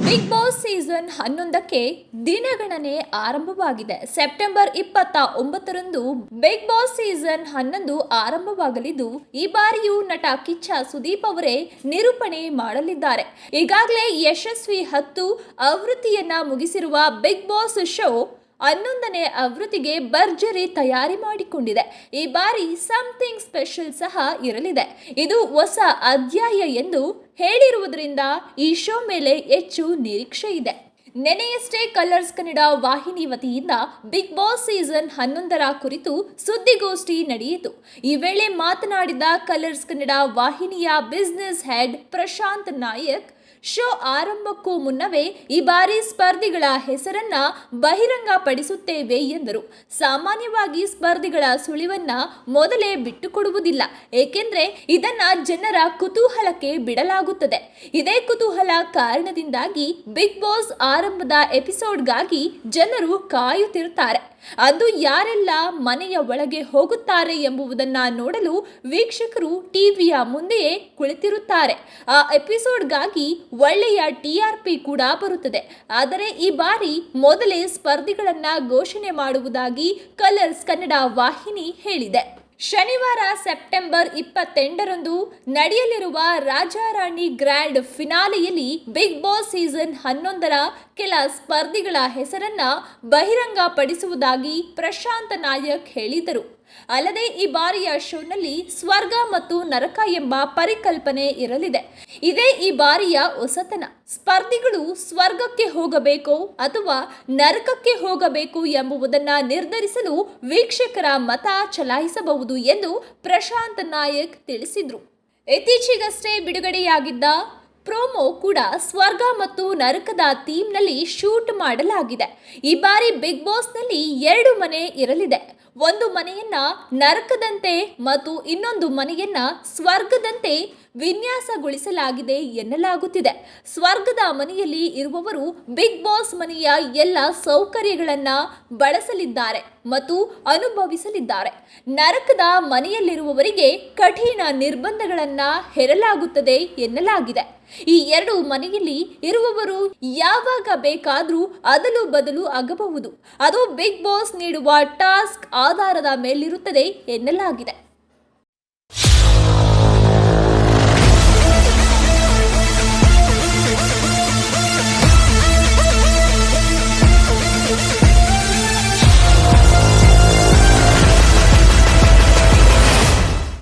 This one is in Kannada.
ಬಿಗ್ ಬಾಸ್ ಸೀಸನ್ ಹನ್ನೊಂದಕ್ಕೆ ದಿನಗಣನೆ ಆರಂಭವಾಗಿದೆ. ಸೆಪ್ಟೆಂಬರ್ ಇಪ್ಪತ್ತ ಒಂಬತ್ತರಂದು ಬಿಗ್ ಬಾಸ್ ಸೀಸನ್ ಹನ್ನೊಂದು ಆರಂಭವಾಗಲಿದ್ದು, ಈ ಬಾರಿಯೂ ನಟ ಕಿಚ್ಚ ಸುದೀಪ್ ಅವರೇ ನಿರೂಪಣೆ ಮಾಡಲಿದ್ದಾರೆ. ಈಗಾಗಲೇ ಯಶಸ್ವಿ ಹತ್ತು ಆವೃತ್ತಿಯನ್ನ ಮುಗಿಸಿರುವ ಬಿಗ್ ಬಾಸ್ ಶೋ ಹನ್ನೊಂದನೇ ಆವೃತ್ತಿಗೆ ಭರ್ಜರಿ ತಯಾರಿ ಮಾಡಿಕೊಂಡಿದೆ. ಈ ಬಾರಿ ಸಮಥಿಂಗ್ ಸ್ಪೆಷಲ್ ಸಹ ಇರಲಿದೆ. ಇದು ಹೊಸ ಅಧ್ಯಾಯ ಎಂದು ಹೇಳಿರುವುದರಿಂದ ಈ ಶೋ ಮೇಲೆ ಹೆಚ್ಚು ನಿರೀಕ್ಷೆ ಇದೆ. ನೆನೆಯಷ್ಟೇ ಕಲರ್ಸ್ ಕನ್ನಡ ವಾಹಿನಿ ವತಿಯಿಂದ ಬಿಗ್ ಬಾಸ್ ಸೀಸನ್ ಹನ್ನೊಂದರ ಕುರಿತು ಸುದ್ದಿಗೋಷ್ಠಿ ನಡೆಯಿತು. ಈ ವೇಳೆ ಮಾತನಾಡಿದ ಕಲರ್ಸ್ ಕನ್ನಡ ವಾಹಿನಿಯ business head Prashant Nayak show ಆರಂಭಕ್ಕೂ ಮುನ್ನವೇ ಈ ಬಾರಿ ಸ್ಪರ್ಧಿಗಳ ಹೆಸರನ್ನ ಬಹಿರಂಗಪಡಿಸುತ್ತೇವೆ ಎಂದರು. ಸಾಮಾನ್ಯವಾಗಿ ಸ್ಪರ್ಧಿಗಳ ಸುಳಿವನ್ನ ಮೊದಲೇ ಬಿಟ್ಟುಕೊಡುವುದಿಲ್ಲ. ಏಕೆಂದರೆ ಇದನ್ನ ಜನರ ಕುತೂಹಲಕ್ಕೆ ಬಿಡಲಾಗುತ್ತದೆ. ಇದೇ ಕುತೂಹಲ ಕಾರಣದಿಂದಾಗಿ ಬಿಗ್ ಬಾಸ್ ಆರಂಭದ ಎಪಿಸೋಡ್ಗಾಗಿ ಜನರು ಕಾಯುತ್ತಿರುತ್ತಾರೆ. ಅದು ಯಾರೆಲ್ಲ ಮನೆಯ ಒಳಗೆ ಹೋಗುತ್ತಾರೆ ಎಂಬುದನ್ನ ನೋಡಲು ವೀಕ್ಷಕರು ಟಿವಿಯ ಮುಂದೆಯೇ ಕುಳಿತಿರುತ್ತಾರೆ. ಆ ಎಪಿಸೋಡ್ಗಾಗಿ ಒಳ್ಳೆಯ ಟಿಆರ್ಪಿ ಕೂಡ ಬರುತ್ತದೆ. ಆದರೆ ಈ ಬಾರಿ ಮೊದಲೇ ಸ್ಪರ್ಧಿಗಳನ್ನು ಘೋಷಣೆ ಮಾಡುವುದಾಗಿ ಕಲರ್ಸ್ ಕನ್ನಡ ವಾಹಿನಿ ಹೇಳಿದೆ. ಶನಿವಾರ ಸೆಪ್ಟೆಂಬರ್ ಇಪ್ಪತ್ತೆಂಟರಂದು ನಡೆಯಲಿರುವ ರಾಜಾರಾಣಿ ಗ್ರ್ಯಾಂಡ್ ಫಿನಾಲೆಯಲ್ಲಿ ಬಿಗ್ ಬಾಸ್ ಸೀಸನ್ ಹನ್ನೊಂದರ ಕೆಲ ಸ್ಪರ್ಧಿಗಳ ಹೆಸರನ್ನ ಬಹಿರಂಗಪಡಿಸುವುದಾಗಿ ಪ್ರಶಾಂತ್ ನಾಯಕ್ ಹೇಳಿದರು. ಅಲ್ಲದೆ ಈ ಬಾರಿಯ ಶೋನಲ್ಲಿ ಸ್ವರ್ಗ ಮತ್ತು ನರಕ ಎಂಬ ಪರಿಕಲ್ಪನೆ ಇರಲಿದೆ. ಇದೇ ಈ ಬಾರಿಯ ಹೊಸತನ. ಸ್ಪರ್ಧಿಗಳು ಸ್ವರ್ಗಕ್ಕೆ ಹೋಗಬೇಕು ಅಥವಾ ನರಕಕ್ಕೆ ಹೋಗಬೇಕು ಎಂಬುದನ್ನ ನಿರ್ಧರಿಸಲು ವೀಕ್ಷಕರ ಮತ ಚಲಾಯಿಸಬಹುದು ಎಂದು ಪ್ರಶಾಂತ್ ನಾಯಕ್ ತಿಳಿಸಿದ್ರು. ಇತ್ತೀಚೆಗಷ್ಟೇ ಬಿಡುಗಡೆಯಾಗಿದ್ದ ಪ್ರೋಮೋ ಕೂಡ ಸ್ವರ್ಗ ಮತ್ತು ನರಕದ ಥೀಮ್ನಲ್ಲಿ ಶೂಟ್ ಮಾಡಲಾಗಿದೆ. ಈ ಬಾರಿ ಬಿಗ್ ಬಾಸ್ನಲ್ಲಿ ಎರಡು ಮನೆ ಇರಲಿದೆ. ಒಂದು ಮನೆಯನ್ನ ನರಕದಂತೆ ಮತ್ತು ಇನ್ನೊಂದು ಮನೆಯನ್ನ ಸ್ವರ್ಗದಂತೆ ವಿನ್ಯಾಸಗೊಳಿಸಲಾಗಿದೆ ಎನ್ನಲಾಗುತ್ತಿದೆ. ಸ್ವರ್ಗದ ಮನೆಯಲ್ಲಿ ಇರುವವರು ಬಿಗ್ ಬಾಸ್ ಮನೆಯ ಎಲ್ಲ ಸೌಕರ್ಯಗಳನ್ನ ಬಳಸಲಿದ್ದಾರೆ ಮತ್ತು ಅನುಭವಿಸಲಿದ್ದಾರೆ. ನರಕದ ಮನೆಯಲ್ಲಿರುವವರಿಗೆ ಕಠಿಣ ನಿರ್ಬಂಧಗಳನ್ನ ಹೇರಲಾಗುತ್ತದೆ ಎನ್ನಲಾಗಿದೆ. ಈ ಎರಡು ಮನೆಯಲ್ಲಿ ಇರುವವರು ಯಾವಾಗ ಬೇಕಾದರೂ ಅದಲು ಬದಲು ಆಗಬಹುದು ಅದು ಬಿಗ್ ಬಾಸ್ ನೀಡುವ ಟಾಸ್ಕ್ ಆಧಾರದ ಮೇಲಿರುತ್ತದೆ ಎನ್ನಲಾಗಿದೆ.